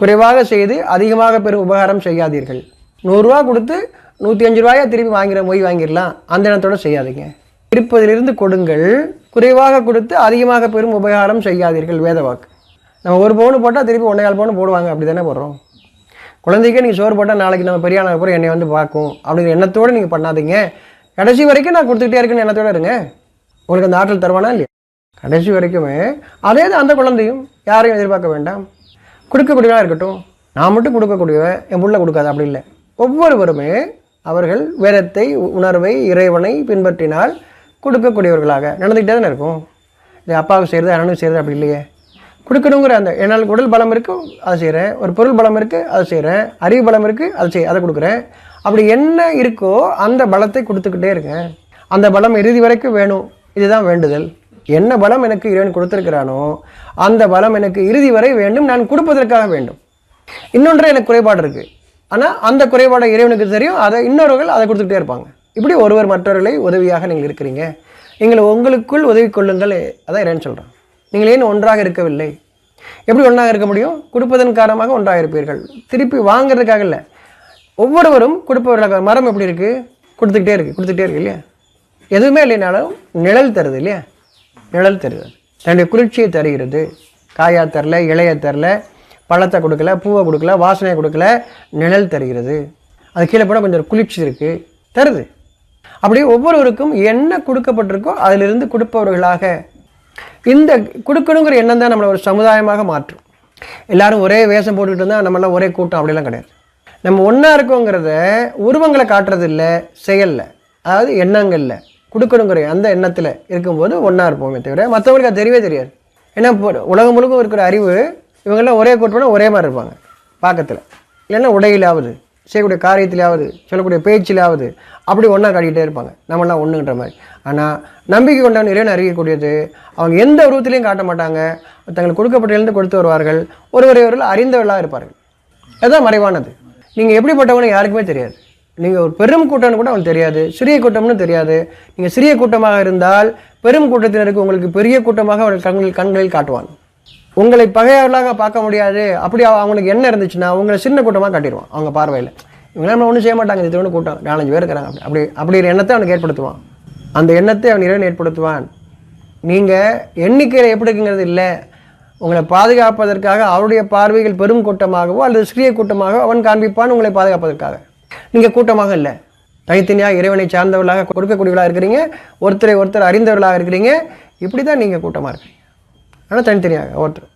குறைவாக செய்து அதிகமாக பெரும் உபகாரம் செய்யாதீர்கள். நூறுரூவா கொடுத்து நூற்றி அஞ்சு ரூபாயா திருப்பி வாங்கிற மொய் வாங்கிடலாம். அந்த இடத்தோட செய்யாதீங்க. இருப்பதிலிருந்து கொடுங்கள். குறைவாக கொடுத்து அதிகமாக பெரும் உபகாரம் செய்யாதீர்கள். வேத வாக்கு. நம்ம ஒரு பவுன் போட்டால் திருப்பி ஒன்றே பவுன் போடுவாங்க. அப்படி தானே போடுறோம். குழந்தைக்கே நீங்கள் சோறு போட்டால் நாளைக்கு நம்ம பெரியான அப்புறம் என்னை வந்து பார்க்கும். அப்படிங்கிற எண்ணத்தோடு நீங்கள் பண்ணாதீங்க. கடைசி வரைக்கும் நான் கொடுத்துக்கிட்டே இருக்கேன்னு எண்ணத்தோட இருங்க. உங்களுக்கு அந்த ஆற்றல் தருவானா இல்லையா? கடைசி வரைக்குமே. அதே தான் அந்த குழந்தையும் யாரையும் எதிர்பார்க்க வேண்டாம். கொடுக்கக்கூடியவா இருக்கட்டும். நான் மட்டும் கொடுக்கக்கூடியவன் என் புள்ள கொடுக்காது அப்படி இல்லை. ஒவ்வொருவருமே அவர்கள் வேதத்தை உணர்வை இறைவனை பின்பற்றினால் கொடுக்கக்கூடியவர்களாக. நடந்துக்கிட்டே தானே இருக்கும்? இது அப்பாவுக்கு செய்கிறது அண்ணனுக்கு செய்கிறது அப்படி இல்லையே. கொடுக்கணுங்கிற அந்த என்னால் உடல் பலம் இருக்கும் அதை செய்கிறேன் ஒரு பொருள் பலம் இருக்குது அதை செய்கிறேன் அறிவு பலம் இருக்குது அதை செய் அதை கொடுக்குறேன். அப்படி என்ன இருக்கோ அந்த பலத்தை கொடுத்துக்கிட்டே இருக்கேன். அந்த பலம் இறுதி வரைக்கும் வேணும். இதுதான் வேண்டுதல். என்ன பலம் எனக்கு இறைவன் கொடுத்திருக்கிறானோ அந்த பலம் எனக்கு இறுதி வரை வேண்டும் நான் கொடுப்பதற்காக வேண்டும். இன்னொன்று எனக்கு குறைபாடு இருக்குது ஆனால் அந்த குறைபாடை இறைவனுக்கு தெரியும் அதை இன்னொருவர்கள் அதை கொடுத்துக்கிட்டே இருப்பாங்க. இப்படி ஒருவர் மற்றவர்களை உதவியாக நீங்கள் இருக்கிறீங்க. நீங்கள் உங்களுக்குள் உதவி கொள்ளுங்கள் அதான் இறைவன் சொல்கிறான் நீங்கள் ஏன் ஒன்றாக இருக்கவில்லை? எப்படி ஒன்றாக இருக்க முடியும்? கொடுப்பதன் காரணமாக ஒன்றாக இருப்பீர்கள். திருப்பி வாங்குறதுக்காக இல்லை. ஒவ்வொருவரும் கொடுப்பவர்களாக மரம் எப்படி இருக்குது கொடுத்துக்கிட்டே இருக்குது கொடுத்துக்கிட்டே இருக்கு இல்லையா? எதுவுமே இல்லைனாலும் நிழல் தருது இல்லையா? நிழல் தருது தன்னுடைய குளிர்ச்சியை தருகிறது. காயா தரல இலைய தரல பழத்தை கொடுக்கல பூவை கொடுக்கல வாசனையை கொடுக்கல நிழல் தருகிறது. அது கீழே போட கொஞ்சம் குளிர்ச்சி இருக்குது தருது. அப்படி ஒவ்வொருவருக்கும் என்ன கொடுக்கப்பட்டிருக்கோ அதிலிருந்து கொடுப்பவர்களாக இந்த கொடுக்கணுங்கிற எண்ணம் தான் நம்மளை ஒரு சமுதாயமாக மாற்றும். எல்லாரும் ஒரே வேஷம் போட்டுக்கிட்டு இருந்தால் நம்மளாம் ஒரே கூட்டம் அப்படிலாம் கிடையாது. நம்ம ஒன்றா இருக்கோங்கிறத உருவங்களை காட்டுறது இல்லை செயலில். அதாவது எண்ணங்களில். கொடுக்கணுங்கிற அந்த எண்ணத்தில் இருக்கும்போது ஒன்றா இருப்போமே தவிர மற்றவங்களுக்கு அது தெரியவே தெரியாது. ஏன்னா இப்போ உலகம் முழுக்க இருக்கிற அறிவு இவங்கெல்லாம் ஒரே கூட்டம்னா ஒரே மாதிரி இருப்பாங்க பார்க்கத்தில் இல்லைன்னா உடையிலாவது செய்யக்கூடிய காரியத்திலாவது சொல்லக்கூடிய பேச்சிலாவது அப்படி ஒன்றா காட்டிக்கிட்டே இருப்பாங்க. நம்மளாம் ஒன்றுன்ற மாதிரி. ஆனால் நம்பிக்கை கொண்டவன் இறைவன் அறியக்கூடியது அவங்க எந்த உருவத்திலையும் காட்ட மாட்டாங்க. தங்களுக்கு கொடுக்கப்பட்டிலிருந்து கொடுத்து வருவார்கள். ஒருவரையவர்கள் அறிந்தவர்களாக இருப்பார்கள். அதுதான் மறைவானது. நீங்கள் எப்படிப்பட்டவங்க யாருக்குமே தெரியாது. நீங்கள் ஒரு பெரும் கூட்டம்னு கூட அவங்களுக்கு தெரியாது. சிறிய கூட்டம்னு தெரியாது. நீங்கள் சிறிய கூட்டமாக இருந்தால் பெரும் கூட்டத்தினருக்கு உங்களுக்கு பெரிய கூட்டமாக அவர்கள் கண்களில் கண்களில் காட்டுவான். உங்களை பகையாளர்களாக பார்க்க முடியாது. அப்படி அவ- அவங்களுக்கு என்ன இருந்துச்சுன்னா உங்களை சின்ன கூட்டமாக காட்டிடுவான் அவங்க பார்வையில். இவங்களாம் ஒன்றும் செய்ய மாட்டாங்க. இது ஒன்று கூட்டம். நாலஞ்சு பேர் இருக்கிறாங்க அப்படி அப்படி அப்படிங்கிற எண்ணத்தை அவனுக்கு ஏற்படுத்துவான். அந்த எண்ணத்தை அவன் இறைவன் ஏற்படுத்துவான். நீங்கள் எண்ணிக்கையில் எப்படி இருக்குங்கிறது இல்லை. உங்களை பாதுகாப்பதற்காக அவருடைய பார்வைகள் பெரும் கூட்டமாகவோ அல்லது சிறிய கூட்டமாகவோ அவன் காண்பிப்பான் உங்களை பாதுகாப்பதற்காக. நீங்கள் கூட்டமாக இல்லை. தனித்தனியாக இறைவனை சார்ந்தவர்களாக கொடுக்கக்கூடியவர்களாக இருக்கிறீங்க. ஒருத்தரை ஒருத்தர் அறிந்தவர்களாக இருக்கிறீங்க. இப்படி தான் நீங்கள் கூட்டமாக இருக்கிறீங்க. ஆனால் தனித்தனியாக ஒருத்தர்.